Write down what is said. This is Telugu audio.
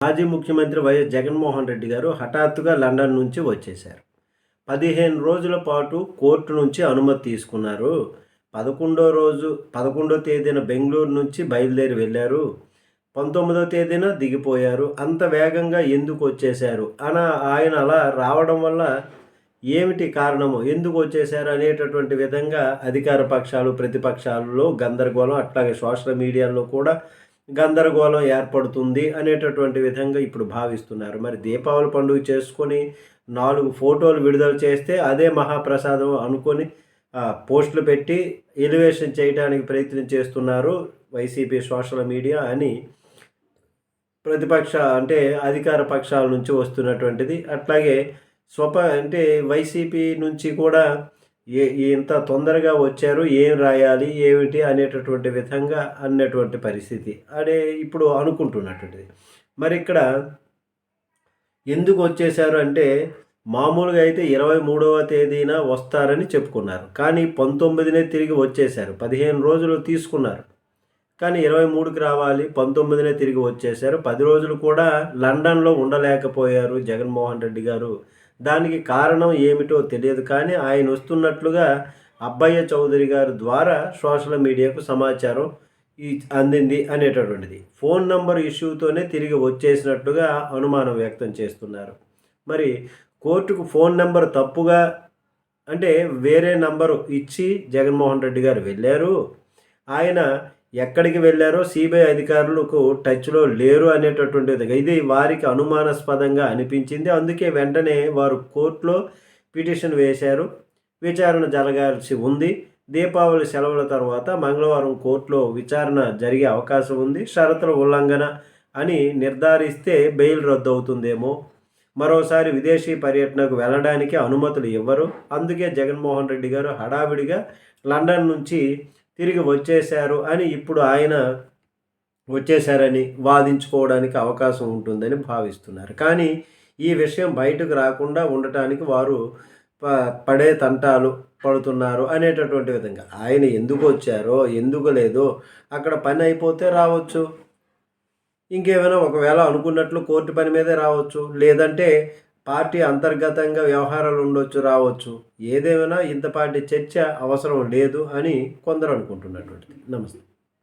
మాజీ ముఖ్యమంత్రి వైఎస్ జగన్మోహన్ రెడ్డి గారు హఠాత్తుగా లండన్ నుంచి వచ్చేశారు. పదిహేను రోజుల పాటు కోర్టు నుంచి అనుమతి తీసుకున్నారు. పదకొండో రోజు పదకొండో తేదీన బెంగళూరు నుంచి బయలుదేరి వెళ్ళారు. పంతొమ్మిదో తేదీన దిగిపోయారు. అంత వేగంగా ఎందుకు వచ్చేశారు? అన ఆయన అలా రావడం వల్ల ఏమిటి కారణము? ఎందుకు వచ్చేశారు అనేటటువంటి విధంగా అధికార పక్షాలు ప్రతిపక్షాలలో గందరగోళం అట్లాగే సోషల్ మీడియాలో కూడా గందరగోళం ఏర్పడుతుంది అనేటటువంటి విధంగా ఇప్పుడు భావిస్తున్నారు. మరి దీపావళి పండుగ చేసుకొని నాలుగు ఫోటోలు విడుదల చేస్తే అదే మహాప్రసాదం అనుకొని పోస్టులు పెట్టి ఎలివేషన్ చేయడానికి ప్రయత్నం చేస్తున్నారు వైసీపీ సోషల్ మీడియా అని ప్రతిపక్ష అంటే అధికార పక్షాల నుంచి వస్తున్నటువంటిది. అట్లాగే స్వప అంటే వైసీపీ నుంచి కూడా ఏ ఇంత తొందరగా వచ్చారు ఏం రాయాలి ఏమిటి అనేటటువంటి విధంగా అన్నటువంటి పరిస్థితి. అదే ఇప్పుడు అనుకుంటున్నటువంటిది. మరి ఇక్కడ ఎందుకు వచ్చేసారు అంటే మామూలుగా అయితే ఇరవై మూడవ తేదీన వస్తారని చెప్పుకున్నారు. కానీ పంతొమ్మిదినే తిరిగి వచ్చేశారు. పదిహేను రోజులు తీసుకున్నారు. కానీ ఇరవై మూడుకి రావాలి పంతొమ్మిదినే తిరిగి వచ్చేశారు. పది రోజులు కూడా లండన్లో ఉండలేకపోయారు జగన్మోహన్ రెడ్డి గారు. దానికి కారణం ఏమిటో తెలియదు కానీ ఆయన వస్తున్నట్లుగా అబ్బయ్య చౌదరి గారి ద్వారా సోషల్ మీడియాకు సమాచారం అందింది అనేటటువంటిది. ఫోన్ నంబర్ ఇష్యూతోనే తిరిగి వచ్చేసినట్టుగా అనుమానం వ్యక్తం చేస్తున్నారు. మరి కోర్టుకు ఫోన్ నెంబర్ తప్పుగా అంటే వేరే నంబరు ఇచ్చి జగన్మోహన్ రెడ్డి గారు వెళ్ళారు. ఆయన ఎక్కడికి వెళ్ళారో సిబిఐ అధికారులకు టచ్లో లేరు అనేటటువంటిది. ఇది వారికి అనుమానాస్పదంగా అనిపించింది. అందుకే వెంటనే వారు కోర్టులో పిటిషన్ వేశారు. విచారణ జరగాల్సి ఉంది. దీపావళి సెలవుల తర్వాత మంగళవారం కోర్టులో విచారణ జరిగే అవకాశం ఉంది. షరతుల ఉల్లంఘన అని నిర్ధారిస్తే బెయిల్ రద్దు అవుతుందేమో మరోసారి విదేశీ పర్యటనకు వెళ్ళడానికి అనుమతులు ఇవ్వరు. అందుకే జగన్మోహన్ రెడ్డి గారు హడావిడిగా లండన్ నుంచి తిరిగి వచ్చేశారు అని ఇప్పుడు ఆయన వచ్చేశారని వాదించుకోవడానికి అవకాశం ఉంటుందని భావిస్తున్నారు. కానీ ఈ విషయం బయటకు రాకుండా ఉండటానికి వారు ప పడే తంటాలు పడుతున్నారు అనేటటువంటి విధంగా. ఆయన ఎందుకు వచ్చారో ఎందుకు లేదో అక్కడ పని అయిపోతే రావచ్చు. ఇంకేమైనా ఒకవేళ అనుకున్నట్లు కోర్టు పని మీదే రావచ్చు. లేదంటే పార్టీ అంతర్గతంగా వ్యవహారాలు ఉండొచ్చు రావచ్చు. ఏదేమైనా ఇంతపాటి చర్చ అవసరం లేదు అని కొందరు అనుకుంటున్నటువంటిది. నమస్తే.